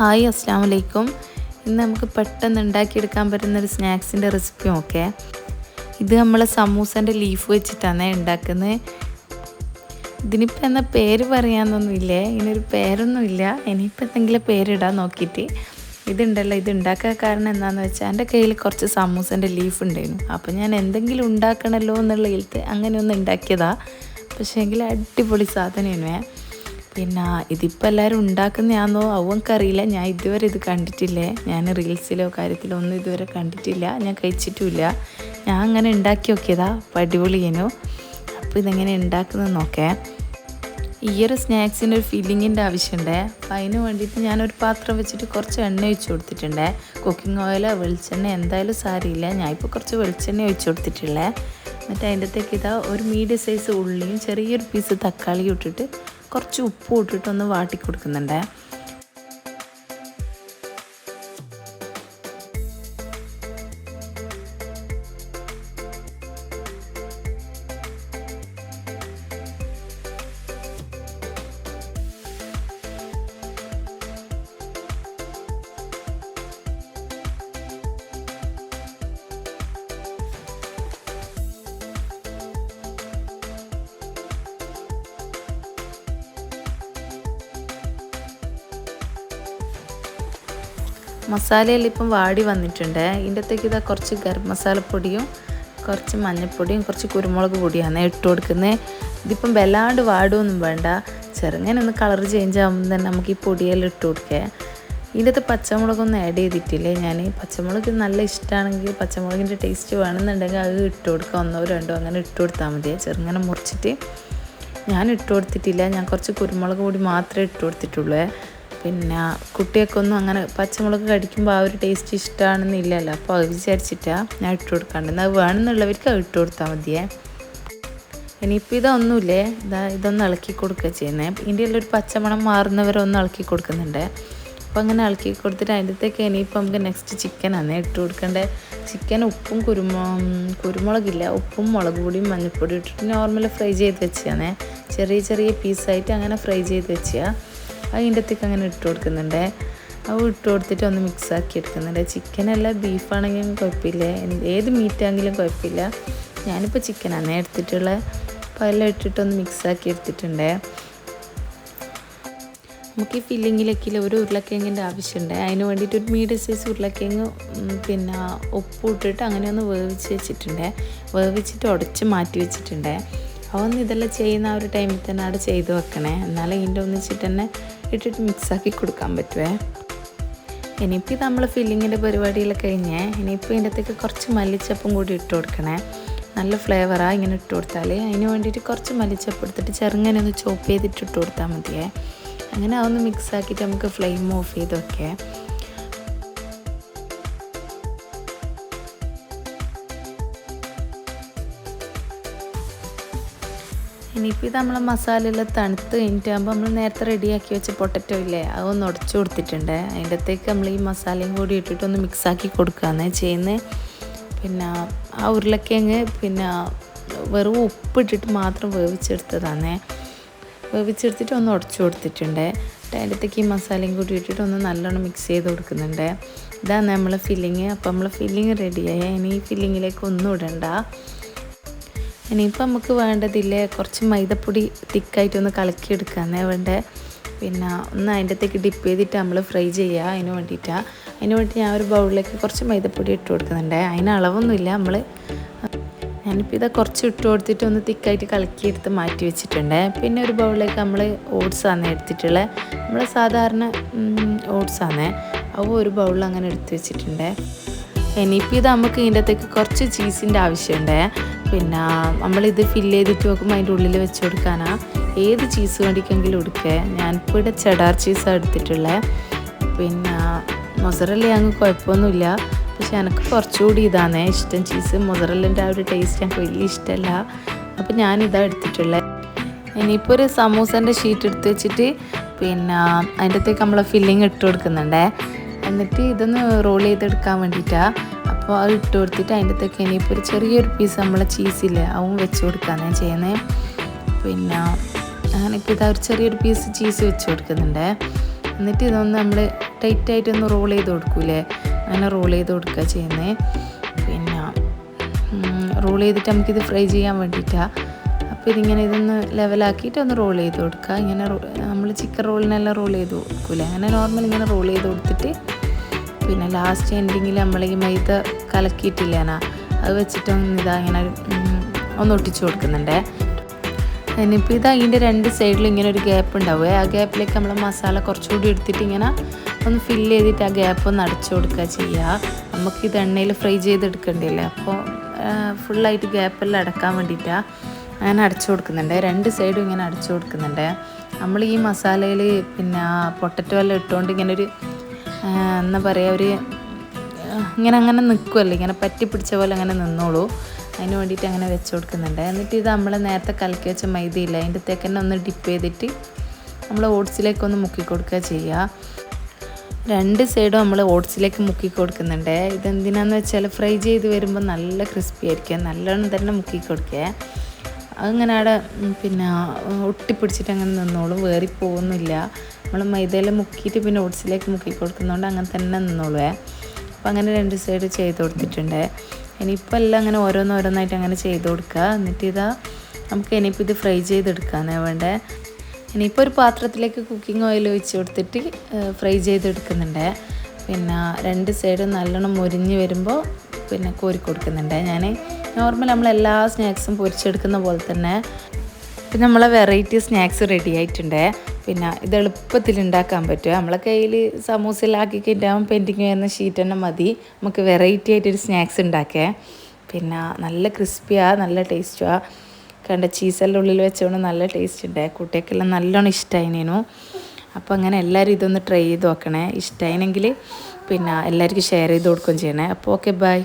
Hi അസ്സാം വലൈക്കും ഇന്ന് നമുക്ക് പെട്ടെന്ന് ഉണ്ടാക്കിയെടുക്കാൻ പറ്റുന്ന ഒരു സ്നാക്സിന്റെ റെസിപ്പി നോക്കേ ഇത് നമ്മൾ സമൂസന്റെ ലീഫ് വെച്ചിട്ടാണ് ഉണ്ടാക്കുന്നത്. ഇതിനിപ്പോൾ എന്നാ പേര് പറയാമെന്നൊന്നുമില്ലേ ഇതിനൊരു പേരൊന്നുമില്ല. ഇനിയിപ്പോൾ എന്തെങ്കിലും പേരിടാൻ നോക്കിയിട്ട്. ഇതുണ്ടല്ലോ ഇത് ഉണ്ടാക്കാൻ കാരണം എന്താണെന്ന് വെച്ചാൽ എന്റെ കയ്യിൽ കുറച്ച് സമൂസന്റെ ലീഫ് ഉണ്ടായിരുന്നു. അപ്പോൾ ഞാൻ എന്തെങ്കിലും ഉണ്ടാക്കണമല്ലോ എന്നുള്ള അങ്ങനെ ഒന്ന് ഉണ്ടാക്കിയതാണ് പക്ഷേ എങ്കിൽ അടിപൊളി സാധനമാണ് പിന്നെ ഇതിപ്പോൾ എല്ലാവരും ഉണ്ടാക്കുന്നതാണെന്നോ അവnkറിയില്ല ഞാൻ ഇതുവരെ ഇത് കണ്ടിട്ടില്ലേ? ഞാൻ റീൽസിലോ കാര്യത്തിലോ ഒന്നും ഇതുവരെ കണ്ടിട്ടില്ല. ഞാൻ കഴിച്ചിട്ടുമില്ല. ഞാൻ അങ്ങനെ ഉണ്ടാക്കി നോക്കിയതാ. അപ്പോൾ അപ്പോൾ ഇതെങ്ങനെ ഉണ്ടാക്കുന്നത് നോക്കേ. ഈ ഒരു സ്നാക്സിന്റെ ഒരു ഫില്ലിങ്ങിന്റെ ആവശ്യമുണ്ട്. അപ്പം അതിന് വേണ്ടിയിട്ട് ഞാനൊരു പാത്രം വെച്ചിട്ട് കുറച്ച് എണ്ണ ഒഴിച്ചു കൊടുത്തിട്ടുണ്ട്. കുക്കിംഗ് ഓയിലോ വെളിച്ചെണ്ണ എന്തായാലും സാരിയില്ല ഞാനിപ്പോൾ കുറച്ച് വെളിച്ചെണ്ണ ഒഴിച്ചു കൊടുത്തിട്ടുള്ളത് എന്നിട്ട് അതിന്റെ ഇതാ ഒരു മീഡിയം സൈസ് ഉള്ളിയും ചെറിയൊരു പീസ് തക്കാളിയും ഇട്ടിട്ട് കുറച്ച് ഉപ്പും ഇട്ടിട്ടൊന്ന് വാട്ടി കൊടുക്കുന്നുണ്ട് മസാലയെല്ലാം ഇപ്പം വാടി വന്നിട്ടുണ്ട്. ഇതിന്റെ അകത്തേക്ക് ഇതാ കുറച്ച് ഗരം മസാലപ്പൊടിയും കുറച്ച് മഞ്ഞൾപ്പൊടിയും കുറച്ച് കുരുമുളക് പൊടിയാണ് ഇട്ട് കൊടുക്കുന്നത്. ഇതിപ്പം വല്ലാണ്ട് വാടുമൊന്നും വേണ്ട. ചെറുങ്ങനെ ഒന്ന് കളർ ചേഞ്ച് ആകുമ്പോൾ തന്നെ നമുക്ക് ഈ പൊടിയെല്ലാം ഇട്ട് കൊടുക്കുക ഇതിന്റെ അകത്ത് പച്ചമുളകൊന്നും ആഡ് ചെയ്തിട്ടില്ലേ ഞാൻ പച്ചമുളക് നല്ല ഇഷ്ടമാണെങ്കിൽ പച്ചമുളകിന്റെ ടേസ്റ്റ് വേണമെന്നുണ്ടെങ്കിൽ അത് ഇട്ട് കൊടുക്കുക ഒന്നോ രണ്ടോ അങ്ങനെ ഇട്ട് കൊടുത്താൽ മതി. ചെറുങ്ങനെ മുറിച്ചിട്ട് ഞാൻ ഇട്ട് കൊടുത്തിട്ടില്ല. ഞാൻ കുറച്ച് കുരുമുളക് പൊടി മാത്രമേ ഇട്ട് കൊടുത്തിട്ടുള്ളൂ. പിന്നെ കുട്ടികൾക്കൊന്നും അങ്ങനെ പച്ചമുളക് കടിക്കുമ്പോൾ ആ ഒരു ടേസ്റ്റ് ഇഷ്ടമാണെന്നില്ലല്ലോ അപ്പോൾ അത് വിചാരിച്ചിട്ടാണ് ഞാൻ ഇട്ട് കൊടുക്കാണ്ട്. അത് വേണമെന്നുള്ളവർക്ക് അത് ഇട്ട് കൊടുത്താൽ മതിയേ. ഇനിയിപ്പോൾ ഇതൊന്നുമില്ലേ? ഇതാ ഇതൊന്ന് ഇളക്കി കൊടുക്കുക ചെയ്യുന്നത് ഇതിന്റെ ഉള്ളൊരു പച്ചമണം മാറുന്നവരൊന്നും ഇളക്കി കൊടുക്കുന്നുണ്ട്. അപ്പോൾ അങ്ങനെ ഇളക്കി കൊടുത്തിട്ട് അതിന്റെത്തേക്ക് ഇനിയിപ്പോൾ നമുക്ക് നെക്സ്റ്റ് ചിക്കനാണ് ഇട്ട് കൊടുക്കേണ്ടത്. ചിക്കൻ ഉപ്പും കുരുമ കുരുമുളകില്ല ഉപ്പും മുളക് പൊടിയും മഞ്ഞൾപ്പൊടി ഇട്ടിട്ട് നോർമൽ ഫ്രൈ ചെയ്ത് വെച്ചാണ് ചെറിയ ചെറിയ പീസായിട്ട് അങ്ങനെ ഫ്രൈ ചെയ്ത് വെച്ചാൽ അതിന്റെ അത്തേക്ക് അങ്ങനെ ഇട്ട് കൊടുക്കുന്നുണ്ട്. അത് ഇട്ട് കൊടുത്തിട്ട് ഒന്ന് മിക്സ് ആക്കി എടുക്കുന്നുണ്ട്. ചിക്കനല്ല ബീഫാണെങ്കിലും കുഴപ്പമില്ല. ഏത് മീറ്റാണെങ്കിലും കുഴപ്പമില്ല. ഞാനിപ്പോൾ ചിക്കനാണ് എടുത്തിട്ടുള്ളത്. അപ്പോൾ എല്ലാം ഇട്ടിട്ടൊന്ന് മിക്സ് ആക്കി എടുത്തിട്ടുണ്ട്. നമുക്ക് ഈ ഫില്ലിങ്ങിലേക്ക് ഒരു ഉരുളക്കിഴങ്ങിന്റെ ആവശ്യമുണ്ട്. അതിന് വേണ്ടിയിട്ട് ഒരു മീഡിയം സൈസ് ഉരുളക്കിഴങ്ങ് പിന്നെ ഉപ്പ് ഇട്ടിട്ട് അങ്ങനെ ഒന്ന് വേവിച്ച് വെച്ചിട്ടുണ്ട്. വേവിച്ചിട്ട് ഉടച്ച് മാറ്റി വെച്ചിട്ടുണ്ട്. അതൊന്ന് ഇതെല്ലാം ചെയ്യുന്ന ആ ഒരു ടൈമിൽ തന്നെ അവിടെ ചെയ്ത് വെക്കണേ. എന്നാലേ ഇതിന്റെ ഒന്നിച്ചിട്ട് തന്നെ ഇട്ടിട്ട് മിക്സാക്കി കൊടുക്കാൻ പറ്റുമേ ഇനിയിപ്പോൾ നമ്മൾ ഫില്ലിങ്ങിന്റെ പരിപാടിയിലൊക്കെ കഴിഞ്ഞ് ഇനിയിപ്പോൾ ഇതിന്റെ അകത്തേക്ക് കുറച്ച് മല്ലിച്ചപ്പും കൂടി ഇട്ട് കൊടുക്കണേ. നല്ല ഫ്ലേവറാണ് ഇങ്ങനെ ഇട്ട് കൊടുത്താൽ അതിന് വേണ്ടിയിട്ട് കുറച്ച് മല്ലിച്ചപ്പ് എടുത്തിട്ട് ചെറുങ്ങനെ ഒന്ന് ചോപ്പ് ചെയ്തിട്ട് ഇട്ട് കൊടുത്താൽ മതിയേ. അങ്ങനെ അതൊന്ന് മിക്സാക്കിയിട്ട് നമുക്ക് ഫ്ലെയിം ഓഫ് ചെയ്ത് ഇനിയിപ്പോൾ ഇത് നമ്മളെ മസാലയിൽ തണുത്ത് കഴിഞ്ഞിട്ടാകുമ്പോൾ നമ്മൾ നേരത്തെ റെഡിയാക്കി വെച്ച പൊട്ടറ്റോ ഇല്ലേ അതൊന്ന് ഉടച്ചു കൊടുത്തിട്ടുണ്ട്. അതിന്റെ അകത്തേക്ക് നമ്മൾ ഈ മസാലയും കൂടി ഇട്ടിട്ട് ഒന്ന് മിക്സാക്കി കൊടുക്കുകയാണ് ചെയ്യുന്നത് പിന്നെ ആ ഉരുളക്കിഴങ്ങ് പിന്നെ വെറും ഉപ്പിട്ടിട്ട് മാത്രം വേവിച്ചെടുത്തതാണ് വേവിച്ചെടുത്തിട്ട് ഒന്ന് ഉടച്ചു കൊടുത്തിട്ടുണ്ട്. അതിന്റെ അകത്തേക്ക് ഈ മസാലയും കൂടി ഇട്ടിട്ട് ഒന്ന് നല്ലോണം മിക്സ് ചെയ്ത് കൊടുക്കുന്നുണ്ട്. ഇതാണ് നമ്മൾ ഫില്ലിങ് അപ്പോൾ നമ്മൾ ഫില്ലിങ് റെഡിയായി ഇനി ഈ ഫില്ലിങ്ങിലേക്ക് ഒന്നും ഇടണ്ട. ഇനിയിപ്പോൾ നമുക്ക് വേണ്ടതില്ലേ കുറച്ച് മൈദപ്പൊടി തിക്കായിട്ടൊന്ന് കലക്കിയെടുക്കാന്നേ വേണ്ടേ. പിന്നെ ഒന്ന് അതിന്റെ അകത്തേക്ക് ഡിപ്പ് ചെയ്തിട്ട് നമ്മൾ ഫ്രൈ ചെയ്യുക അതിന് വേണ്ടിയിട്ടാണ് അതിന് വേണ്ടി ഞാൻ ഒരു ബൗളിലേക്ക് കുറച്ച് മൈദപ്പൊടി ഇട്ട് കൊടുക്കുന്നുണ്ട്. അതിന് അളവൊന്നുമില്ല നമ്മൾ ഞാനിപ്പോൾ ഇത് കുറച്ച് ഇട്ട് കൊടുത്തിട്ട് ഒന്ന് തിക്കായിട്ട് കലക്കിയെടുത്ത് മാറ്റി വെച്ചിട്ടുണ്ട്. പിന്നെ ഒരു ബൗളിലേക്ക് നമ്മൾ ഓട്സാണ് എടുത്തിട്ടുള്ളത്. നമ്മൾ സാധാരണ ഓട്സാണ് അവ ഒരു ബൗളിൽ അങ്ങനെ എടുത്ത് വെച്ചിട്ടുണ്ട്. ഇനിയിപ്പോൾ ഇത് നമുക്ക് ഇതിന്റെ അകത്തേക്ക് കുറച്ച് ചീസിന്റെ ആവശ്യമുണ്ട്. പിന്നെ നമ്മളിത് ഫില്ല് ചെയ്തിട്ട് നോക്കുമ്പോൾ അതിന്റെ ഉള്ളിൽ വെച്ച് കൊടുക്കാനാ. ഏത് ചീസ് വേണ്ടിക്കെങ്കിലും എടുക്കുക ഞാനിപ്പോൾ ഇവിടെ ചെഡാർ ചീസാണ് എടുത്തിട്ടുള്ളത് പിന്നെ മൊസറല്ല അങ്ങ് കുഴപ്പമൊന്നുമില്ല. പക്ഷെ എനിക്ക് കുറച്ചുകൂടി ഇതാണ് ഇഷ്ടം ചീസ് മൊസറല്ലിന്റെ ആ ഒരു ടേസ്റ്റ് എനിക്ക് വലിയ ഇഷ്ടമല്ല അപ്പോൾ ഞാനിതാണ് എടുത്തിട്ടുള്ളത് ഇനിയിപ്പോൾ ഒരു സമൂസന്റെ ഷീറ്റ് എടുത്ത് വെച്ചിട്ട് പിന്നെ അതിന്റെ അകത്തേക്ക് നമ്മൾ ഫില്ലിങ് ഇട്ട് കൊടുക്കുന്നുണ്ടേ. എന്നിട്ട് ഇതൊന്ന് റോൾ ചെയ്തെടുക്കാൻ വേണ്ടിയിട്ടാണ് അപ്പോൾ അത് ഇട്ട് കൊടുത്തിട്ട് അതിന്റെ അകത്തേക്ക് ഇനിയിപ്പോൾ ഒരു ചെറിയൊരു പീസ് നമ്മളെ ചീസില്ലേ അവും വെച്ച് കൊടുക്കുകയാണ് ചെയ്യുന്നത് പിന്നെ അങ്ങനെ ഇപ്പോൾ ഇതാ ഒരു ചെറിയൊരു പീസ് ചീസ് വെച്ച് കൊടുക്കുന്നുണ്ട്. എന്നിട്ട് ഇതൊന്ന് നമ്മൾ ടൈറ്റായിട്ടൊന്ന് റോൾ ചെയ്ത് കൊടുക്കൂലേ? അങ്ങനെ റോൾ ചെയ്ത് കൊടുക്കുക ചെയ്യുന്നത് പിന്നെ റോൾ ചെയ്തിട്ട് നമുക്കിത് ഫ്രൈ ചെയ്യാൻ വേണ്ടിയിട്ടാണ് അപ്പോൾ ഇതിങ്ങനെ ഇതൊന്ന് ലെവലാക്കിയിട്ട് ഒന്ന് റോൾ ചെയ്ത് കൊടുക്കുക ഇങ്ങനെ നമ്മൾ ചിക്കൻ റോളിനെല്ലാം റോൾ ചെയ്ത് കൊടുക്കൂലേ? അങ്ങനെ നോർമൽ ഇങ്ങനെ റോൾ ചെയ്ത് കൊടുത്തിട്ട് പിന്നെ ലാസ്റ്റ് എൻഡിങ്ങിൽ നമ്മൾ ഈ മൈദ കലക്കിയിട്ടില്ലേനാ അത് വെച്ചിട്ട് ഇതാ ഇങ്ങനെ ഒന്ന് ഒട്ടിച്ചു കൊടുക്കുന്നുണ്ടേ. ഇനിയിപ്പോൾ ഇത് അതിന്റെ രണ്ട് സൈഡിലും ഇങ്ങനെ ഒരു ഗ്യാപ്പ് ഉണ്ടാവുക ആ ഗ്യാപ്പിലേക്ക് നമ്മൾ മസാല കുറച്ചുകൂടി എടുത്തിട്ട് ഇങ്ങനെ ഒന്ന് ഫില്ല് ചെയ്തിട്ട് ആ ഗ്യാപ്പ് ഒന്ന് അടച്ചു കൊടുക്കുക ചെയ്യുക നമുക്ക് ഇത് എണ്ണയിൽ ഫ്രൈ ചെയ്തെടുക്കണ്ടല്ലേ അപ്പോൾ ഫുള്ളായിട്ട് ഗ്യാപ്പെല്ലാം അടക്കാൻ വേണ്ടിയിട്ടാണ് അങ്ങനെ അടച്ചു കൊടുക്കുന്നുണ്ട്. രണ്ട് സൈഡും ഇങ്ങനെ അടച്ചു കൊടുക്കുന്നുണ്ട്. നമ്മൾ ഈ മസാലയിൽ പിന്നെ പൊട്ടറ്റോ എല്ലാം ഇട്ടുകൊണ്ട് ഇങ്ങനെ ഒരു എന്താ പറയുക ഒരു ഇങ്ങനെ അങ്ങനെ നിൽക്കുമല്ലോ ഇങ്ങനെ പറ്റി പിടിച്ച പോലെ അങ്ങനെ നിന്നോളൂ. അതിന് വേണ്ടിയിട്ട് അങ്ങനെ വെച്ച് കൊടുക്കുന്നുണ്ട്. എന്നിട്ട് ഇത് നമ്മൾ നേരത്തെ കലക്കി വെച്ച മൈദയില്ല? അതിന്റെ തേക്കന്നെ ഒന്ന് ഡിപ്പ് ചെയ്തിട്ട് നമ്മൾ ഓട്സിലേക്ക് ഒന്ന് മുക്കി കൊടുക്കുക ചെയ്യുക. രണ്ട് സൈഡും നമ്മൾ ഓട്സിലേക്ക് മുക്കി കൊടുക്കുന്നുണ്ട്. ഇതെന്തിനാന്ന് വെച്ചാൽ ഫ്രൈ ചെയ്ത് വരുമ്പോൾ നല്ല ക്രിസ്പി ആയിരിക്കും. നല്ലോണം തന്നെ മുക്കി കൊടുക്കുക. അങ്ങനെ അവിടെ പിന്നെ ഒട്ടിപ്പിടിച്ചിട്ട് അങ്ങനെ നിന്നോളും. വേറി പോകുന്നില്ല. നമ്മൾ മൈദയിൽ മുക്കിയിട്ട് പിന്നെ ഓട്സിലേക്ക് മുക്കി കൊടുക്കുന്നതുകൊണ്ട് അങ്ങനെ തന്നെ നിന്നോളുവേ. അപ്പം അങ്ങനെ രണ്ട് സൈഡ് ചെയ്ത് കൊടുത്തിട്ടുണ്ട്. ഇനിയിപ്പോൾ എല്ലാം അങ്ങനെ ഓരോന്നോരോന്നായിട്ട് അങ്ങനെ ചെയ്ത് കൊടുക്കുക എന്നിട്ട് ഇതാ നമുക്ക് ഇനിയിപ്പോൾ ഇത് ഫ്രൈ ചെയ്തെടുക്കാനേ വേണ്ടേ. ഇനിയിപ്പോൾ ഒരു പാത്രത്തിലേക്ക് കുക്കിംഗ് ഓയിൽ ഒഴിച്ച് കൊടുത്തിട്ട് ഫ്രൈ ചെയ്തെടുക്കുന്നുണ്ട്. പിന്നെ രണ്ട് സൈഡും നല്ലോണം മുരിഞ്ഞ് വരുമ്പോൾ പിന്നെ കോരി കൊടുക്കുന്നുണ്ട്. ഞാൻ നോർമൽ നമ്മൾ എല്ലാ സ്നാക്സും പൊരിച്ചെടുക്കുന്ന പോലെ തന്നെ. പിന്നെ നമ്മളെ വെറൈറ്റി സ്നാക്സ് റെഡി ആയിട്ടുണ്ട്. പിന്നെ ഇത് എളുപ്പത്തിൽ ഉണ്ടാക്കാൻ പറ്റും. നമ്മളെ കയ്യിൽ സമൂസയിലാക്കി കഴിഞ്ഞാൽ പെൻഡിങ് വരുന്ന ഷീറ്റ് തന്നെ മതി. നമുക്ക് വെറൈറ്റി ആയിട്ടൊരു സ്നാക്സ് ഉണ്ടാക്കേ. പിന്നെ നല്ല ക്രിസ്പിയാണ് നല്ല ടേസ്റ്റുമാണ് കണ്ട ചീസെല്ലാം ഉള്ളിൽ വെച്ചുകൊണ്ട് നല്ല ടേസ്റ്റ് ഉണ്ട്. കുട്ടികൾക്കെല്ലാം നല്ലോണം ഇഷ്ടമായിനു അപ്പോൾ അങ്ങനെ എല്ലാവരും ഇതൊന്ന് ട്രൈ ചെയ്ത് നോക്കണേ. ഇഷ്ടമായിനെങ്കിൽ പിന്നെ എല്ലാവർക്കും ഷെയർ ചെയ്ത് കൊടുക്കുകയും ചെയ്യണേ. അപ്പോൾ ഓക്കെ ബൈ